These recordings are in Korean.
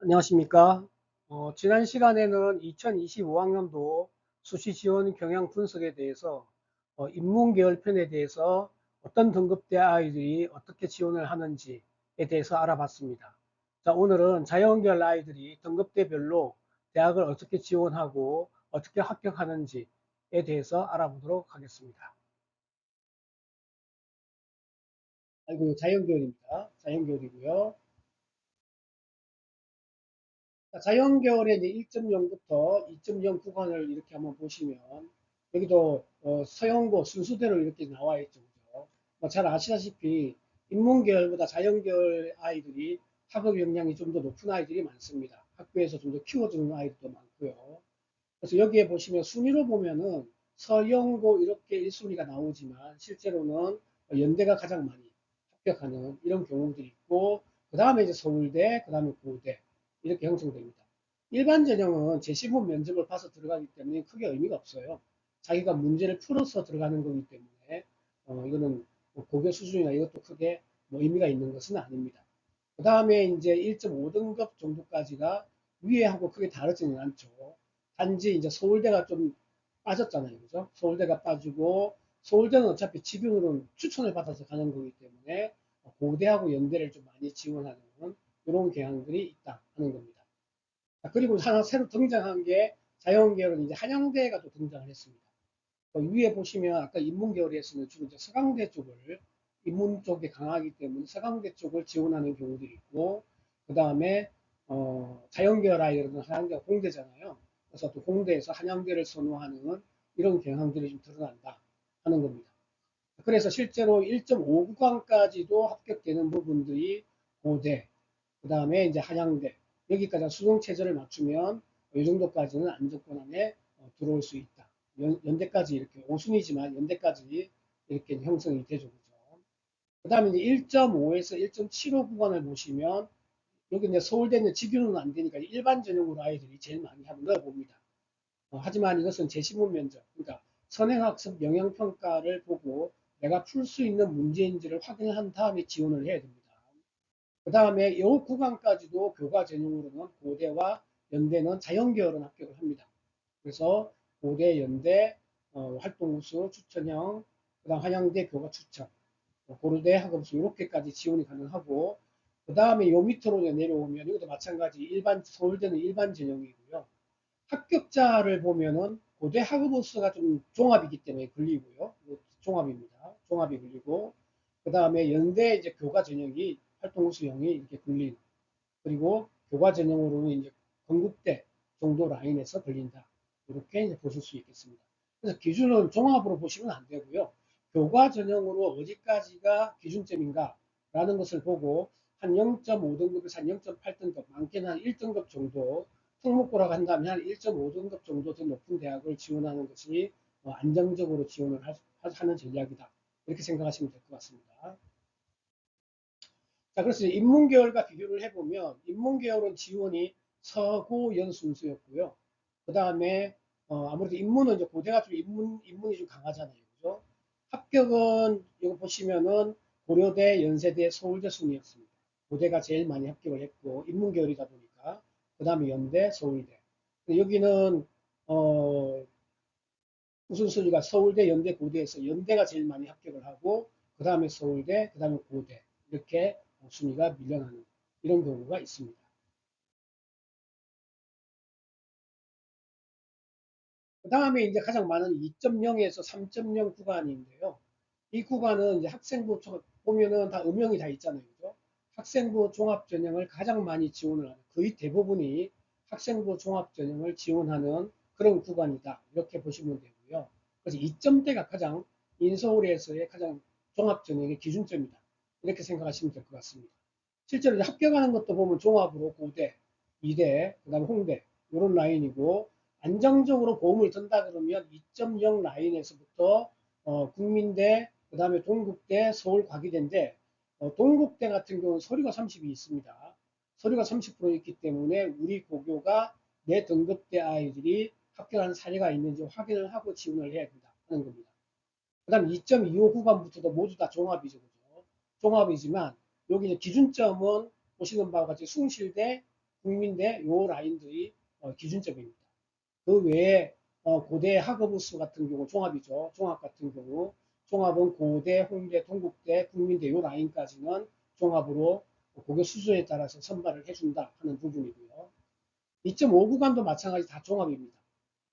안녕하십니까. 어, 지난 시간에는 2025학년도 수시 지원 경향 분석에 대해서 어, 인문계열 편에 대해서 어떤 등급대 아이들이 어떻게 지원을 하는지에 대해서 알아봤습니다. 자, 오늘은 자연계열 아이들이 등급대별로 대학을 어떻게 지원하고 어떻게 합격하는지에 대해서 알아보도록 하겠습니다. 아이고, 자연계열입니다. 자연계열이고요. 자연계열의 1.0부터 2.0 구간을 이렇게 한번 보시면 여기도 어, 서영고 순수대로 이렇게 나와 있죠. 뭐 잘 아시다시피 인문계열보다 자연계열 아이들이 학업 역량이 좀 더 높은 아이들이 많습니다. 학교에서 좀 더 키워주는 아이들도 많고요. 그래서 여기에 보시면 순위로 보면은 서영고 이렇게 1순위가 나오지만 실제로는 연대가 가장 많이 합격하는 이런 경우들이 있고 그 다음에 이제 서울대, 그 다음에 고대 이렇게 형성됩니다. 일반 전형은 제시문 면접을 봐서 들어가기 때문에 크게 의미가 없어요. 자기가 문제를 풀어서 들어가는 거기 때문에 어, 이거는 뭐 고교 수준이나 이것도 크게 뭐 의미가 있는 것은 아닙니다. 그 다음에 이제 1.5등급 정도까지가 위에하고 크게 다르지는 않죠. 단지 이제 서울대가 좀 빠졌잖아요. 그죠? 서울대가 빠지고 서울대는 어차피 지금으로는 추천을 받아서 가는 거기 때문에 고대하고 연대를 좀 많이 지원하는 이런 경향들이 있다 하는 겁니다. 그리고 하나 새로 등장한 게 자연계열은 이제 한양대가 또 등장을 했습니다. 그 위에 보시면 아까 인문계열에서는 주로 이제 서강대 쪽을 인문 쪽에 강하기 때문에 서강대 쪽을 지원하는 경우들이 있고 그 다음에 어, 자연계열 아이들은 한양대가 공대잖아요. 그래서 또 공대에서 한양대를 선호하는 이런 경향들이 좀 드러난다 하는 겁니다. 그래서 실제로 1.5 구간까지도 합격되는 부분들이 고대, 그 다음에 이제 한양대 여기까지 수능 체제를 맞추면 이 정도까지는 안정권 안에 어, 들어올 수 있다. 연, 대까지 이렇게 5순위지만 연대까지 이렇게 형성이 되죠. 그 다음에 이제 1.5에서 1.75 구간을 보시면 여기 이제 서울대는 직유는 안 되니까 일반 전형으로 아이들이 제일 많이 한번 넣어봅니다. 어, 하지만 이것은 제시문 면접, 그러니까 선행학습 영향평가를 보고 내가 풀 수 있는 문제인지를 확인한 다음에 지원을 해야 됩니다. 그 다음에 이 구간까지도 교과 전형으로는 고대와 연대는 자연계열은 합격을 합니다. 그래서 고대, 연대, 어, 활동우수, 추천형, 그 다음 한양대 교과 추천, 뭐 고려대 학업수 이렇게까지 지원이 가능하고 그 다음에 요 밑으로 내려오면 이것도 마찬가지 일반 서울대는 일반 전형이고요. 합격자를 보면은 고대 학업우수가 좀 종합이기 때문에 걸리고요. 종합입니다. 종합이 걸리고 그 다음에 연대 이제 교과 전형이 활동 수형이 이렇게 걸린 그리고 교과 전형으로는 이제 건국대 정도 라인에서 걸린다. 이렇게 이제 보실 수 있겠습니다. 그래서 기준은 종합으로 보시면 안 되고요. 교과 전형으로 어디까지가 기준점인가 라는 것을 보고 한 0.5등급에서 한 0.8등급 많게는 한 1등급 정도 특목고라고 한다면 한 1.5등급 정도 더 높은 대학을 지원하는 것이 어, 안정적으로 지원을 하는 전략이다. 이렇게 생각하시면 될 것 같습니다. 자, 그래서 인문계열과 비교를 해보면 인문계열은 지원이 서고 연 순수였고요. 그 다음에 어, 아무래도 인문은 이제 고대가 좀 인문, 인문이 좀 강하잖아요. 그죠? 합격은 이거 보시면은 고려대, 연세대, 서울대 순이었습니다. 고대가 제일 많이 합격을 했고 인문계열이다 보니까 그 다음에 연대, 서울대. 여기는 어, 우선순위가 서울대, 연대, 고대에서 연대가 제일 많이 합격을 하고 그 다음에 서울대, 그 다음에 고대 이렇게 순위가 밀려나는 이런 경우가 있습니다. 그 다음에 이제 가장 많은 2.0에서 3.0 구간인데요. 이 구간은 이제 학생부 보면은 다 음영이 다 있잖아요. 그죠? 학생부 종합전형을 가장 많이 지원을 하는 거의 대부분이 학생부 종합전형을 지원하는 그런 구간이다. 이렇게 보시면 되고요. 그래서 2점대가 가장 인서울에서의 가장 종합전형의 기준점이다. 이렇게 생각하시면 될 것 같습니다. 실제로 합격하는 것도 보면 종합으로 고대, 이대, 그 다음에 홍대 이런 라인이고 안정적으로 보험을 든다 그러면 2.0 라인에서부터 어, 국민대, 그 다음에 동국대, 서울과기대인데 어, 동국대 같은 경우는 서류가 30이 있습니다. 서류가 30% 있기 때문에 우리 고교가 내 등급대 아이들이 합격한 사례가 있는지 확인을 하고 지원을 해야 된다 하는 겁니다. 그 다음 2.25 구간부터도 모두 다 종합이죠. 종합이지만 여기 기준점은 보시는 바와 같이 숭실대, 국민대 요 라인들이 어, 기준점입니다. 그 외에 어, 고대 학업우수 같은 경우 종합이죠. 종합 같은 경우 종합은 고대, 홍대, 동국대, 국민대 요 라인까지는 종합으로 고교 수준에 따라서 선발을 해준다 하는 부분이고요. 2.5 구간도 마찬가지 다 종합입니다.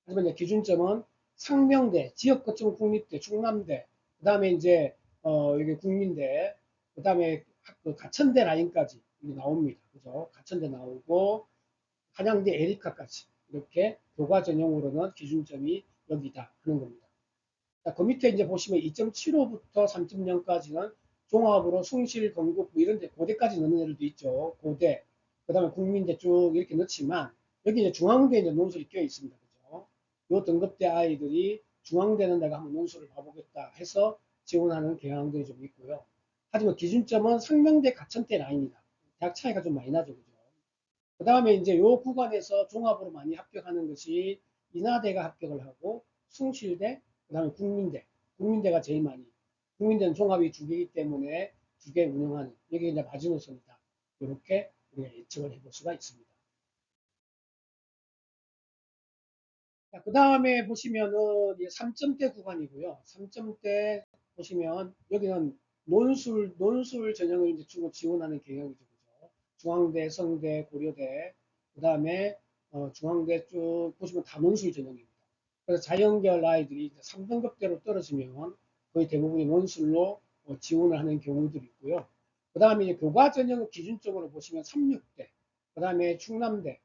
하지만 이제 기준점은 상명대, 지역 거점 국립대, 충남대, 그 다음에 이제 어 여기 국민대, 그 다음에 그 가천대 라인까지 나옵니다. 그죠? 가천대 나오고 한양대 에리카까지 이렇게 교과 전형으로는 기준점이 여기다 하는 겁니다. 자, 그 밑에 이제 보시면 2.75부터 3.0까지는 종합으로 숭실, 건국 뭐 이런 데 고대까지 넣는 애들도 있죠. 고대, 그 다음에 국민대 쭉 이렇게 넣지만 여기 이제 중앙대에 이제 논술이 껴 있습니다. 그죠? 요 등급대 아이들이 중앙대는 내가 한번 논술을 봐보겠다 해서 지원하는 경향들이 좀 있고요. 하지만 기준점은 상명대 가천대 라인이다. 대학 차이가 좀 많이 나죠. 그죠? 그 다음에 이제 요 구간에서 종합으로 많이 합격하는 것이 인하대가 합격을 하고 숭실대, 그 다음에 국민대, 국민대가 제일 많이. 국민대는 종합이 두 개이기 때문에 두 개 운영하는 여기 이제 마지노선이다. 이렇게 우리가 예측을 해볼 수가 있습니다. 자, 그 다음에 보시면은 3점대 구간이고요. 3점대 보시면 여기는 논술 논술 전형을 이제 주로 지원하는 경향이죠. 그죠? 중앙대, 성대, 고려대, 그 다음에 어, 중앙대 쭉 보시면 다 논술 전형입니다. 그래서 자연계열 아이들이 3등급대로 떨어지면 거의 대부분이 논술로 어, 지원을 하는 경우들이 있고요. 그 다음에 교과 전형을 기준적으로 보시면 36대, 그 다음에 충남대,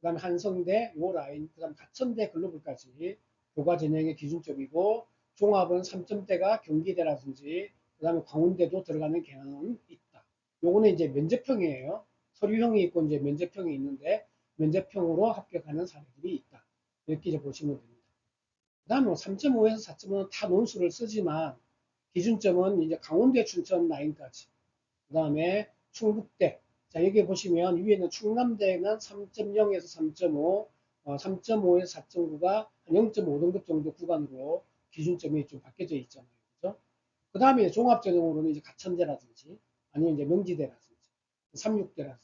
그 다음에 한성대, 요 라인, 그 다음 가천대 글로벌까지 교과 전형의 기준점이고 종합은 3점대가 경기대라든지 그 다음에 광운대도 들어가는 경향은 있다. 요거는 이제 면접형이에요. 서류형이 있고 이제 면접형이 있는데 면접형으로 합격하는 사례들이 있다. 이렇게 이제 보시면 됩니다. 그 다음에 3.5에서 4.5는 다 논술을 쓰지만 기준점은 이제 강원대 춘천 라인까지 그 다음에 충북대 자 여기 보시면 위에는 충남대는 3.0에서 3.5 어, 3.5에서 4.9가 0.5등급 정도 구간으로 기준점이 좀 바뀌어져 있잖아요. 그 다음에 종합전형으로는 이제 가천대라든지 아니면 이제 명지대라든지 36대라든지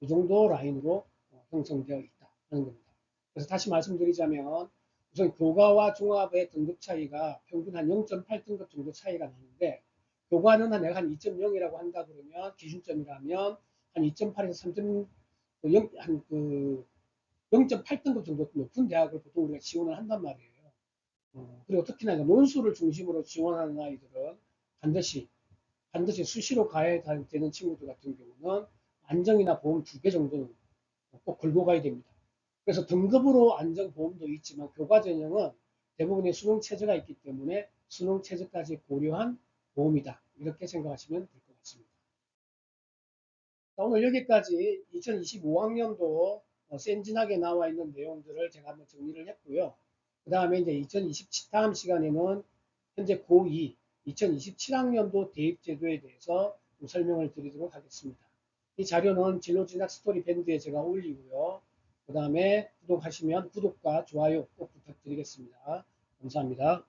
이 정도 라인으로 어, 형성되어 있다 하는 겁니다. 그래서 다시 말씀드리자면 우선 교과와 종합의 등급 차이가 평균 한 0.8등급 정도 차이가 나는데 교과는 한 내가 한 2.0이라고 한다 그러면 기준점이라면 한 2.8에서 3.0 한그 0.8등급 정도 높은 대학을 보통 우리가 지원을 한단 말이에요. 어, 그리고 특히나 논술을 중심으로 지원하는 아이들은 반드시 반드시 수시로 가야 되는 친구들 같은 경우는 안정이나 보험 두 개 정도는 꼭 걸고 가야 됩니다. 그래서 등급으로 안정 보험도 있지만 교과 전형은 대부분의 수능 체제가 있기 때문에 수능 체제까지 고려한 보험이다. 이렇게 생각하시면 될 것 같습니다. 자, 오늘 여기까지 2025학년도 센진하게 나와 있는 내용들을 제가 한번 정리를 했고요. 그 다음에 이제 2027 다음 시간에는 현재 고2 2027학년도 대입제도에 대해서 설명을 드리도록 하겠습니다. 이 자료는 진로진학 스토리 밴드에 제가 올리고요. 그 다음에 구독하시면 구독과 좋아요 꼭 부탁드리겠습니다. 감사합니다.